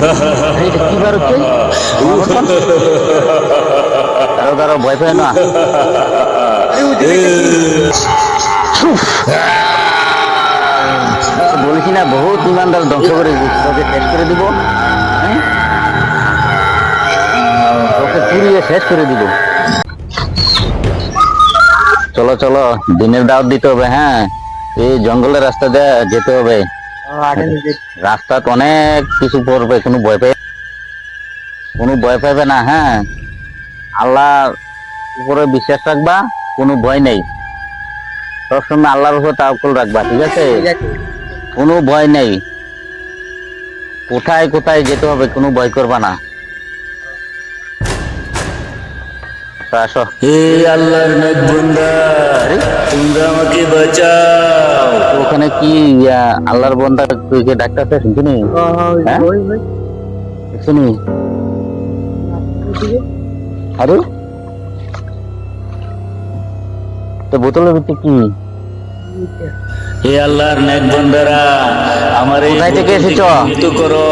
এটা কি বার হচ্ছে দাঁড়াও দাঁড়াও ভয় পায় না বহুত ইমানদার ধ্বংস করে তোকে শেষ করে দিব? তোকে পুড়িয়ে শেষ করে দিব চলো চলো, দিনের দাওয়াত দিতে হবে হ্যাঁ এই জঙ্গলের রাস্তা দিয়ে যেতে হবে রাস্তা অনেক কিছু পড়বে কোনো ভয় পাই কোনো ভয় পাবে না হ্যাঁ। আল্লাহ উপরে বিশ্বাস রাখবা কোনো ভয় নেই। সবসময় আল্লাহর উপর তাওকুল রাখবা ঠিক আছে? কোনো ভয় নেই। কোথায় কোথায় যেতে হবে কোনো ভয় করবা না। আসো। হে আল্লাহর নেক বান্দা তোমরা আমাকে বাঁচাও। ওখানে কি আল্লাহর বন্ধা তুই কে ডাক্তার শুনছিনি হ্যাঁ? শুনি। আরে? তো বোতলের ভিতরে কি? হে আল্লাহর নেক বান্দারা আমার কোথায় থেকে এসেছ? মুক্ত করো।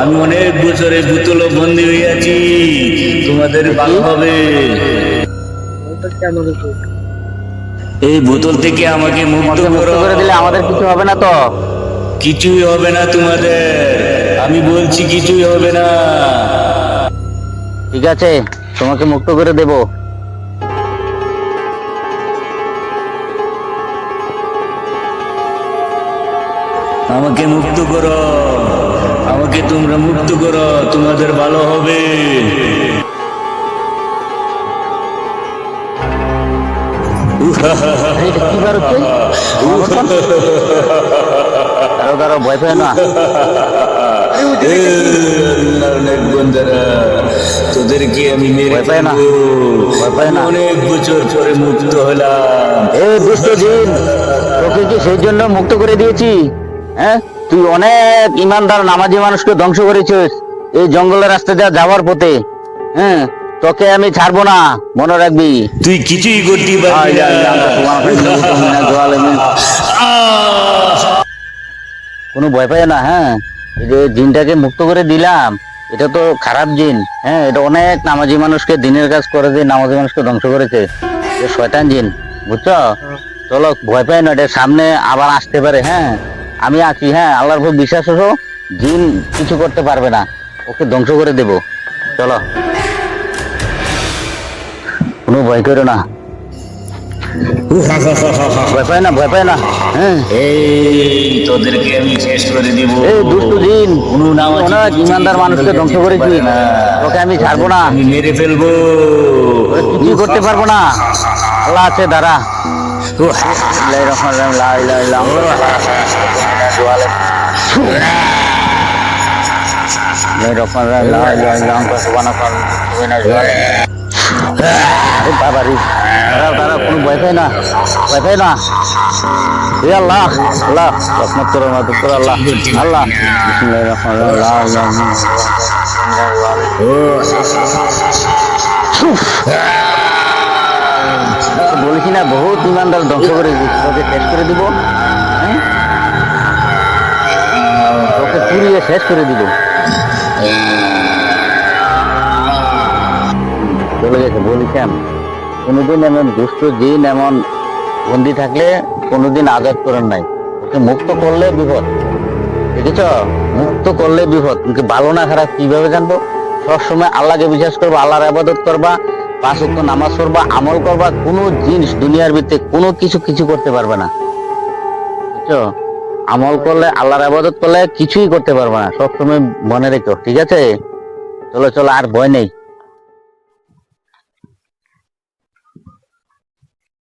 আমি অনেক বছরে বোতল বন্দি হয়ে আছি। তোমাদের ভালো হবে। এই বোতল থেকে আমাকে মুক্ত করো। করে দিলে আমাদের কিছু হবে না তো? কিছুই হবে না তোমাদের। আমি বলছি কিছুই হবে না। ঠিক আছে তোমাকে মুক্ত করে দেব। আমাকে মুক্ত করো। আমাকে তোমরা মুক্ত করো। তোমাদের ভালো হবে। সেই জন্য মুক্ত করে দিয়েছি? হ্যাঁ? তুই অনেক ইমানদার, নামাজি মানুষকে ধ্বংস করেছিস। এই জঙ্গলের রাস্তা যা যাওয়ার পথে। হ্যাঁ? তোকে আমি ছাড়বো না মনে রাখবি। তুই কিছুই করতে পারবি কোনো ভয় পায় না হ্যাঁ? এই যে জিনটাকে মুক্ত করে দিলাম এটা তো খারাপ জিন হ্যাঁ? এটা অনেক নামাজি মানুষকে দিনের কাজ করে দিয়ে নামাজি মানুষকে ধ্বংস করেছে। শয়তান জিন বুঝছ? চলো ভয় পাই না এটা সামনে আবার আসতে পারে হ্যাঁ? আমি আছি হ্যাঁ? আল্লাহর উপর বিশ্বাস হলো জিন কিছু করতে পারবে না ওকে ধ্বংস করে দেব। চলো। কোনো ভয় করো না। ভয় পায় না ভয় পায় না। হ্যাঁ। এই তোদেরকে আমি শেষ করে দিব। এই দুষ্টু জিন কোনো নামাজি অনেক ইমানদার মানুষকে ধ্বংস করেছি। তোকে আমি ছাড়বো না। আমি মেরে ফেলব। কিছুই করতে পারব না। আল্লাহ আছে দাঁড়া। বিসমিল্লাহির বাবা রে, দাঁড়াও, দাঁড়াও, কোনো ভয় পাই না ভয় পাই না। এ আল্লাহ আল্লাহ রহমত করো মাদুর করো আল্লাহ আল্লাহ। ইল্লা না বহুত ইমানদার ধ্বংস করে তোকে শেষ করে দিব হ্যাঁ? তোকে পুড়িয়ে শেষ করে দিব। গেছে বলেছিলাম কোনোদিন এমন দুষ্ট জিন এমন বন্দি থাকলে কোনোদিন আজাদ করেন নাই। ওকে মুক্ত করলে বিপদ। দেখেছ? মুক্ত করলে বিপদ। কিন্তু ভালো না খারাপ কীভাবে জানব? সবসময় আল্লাহকে বিশ্বাস করবা, আল্লাহর আবাদত করবা, পাঁচ ওয়াক্ত নামাজ পড়বা, আমল করবা, কোনো জিনিস দুনিয়ার ভিতরে কোনো কিছু কিছু করতে পারবে না। বুঝছ? আমল করলে, আল্লাহর আবাদত করলে কিছুই করতে পারবে না। সবসময় মনে রেখো, ঠিক আছে? চলো চলো, আর ভয় নেই।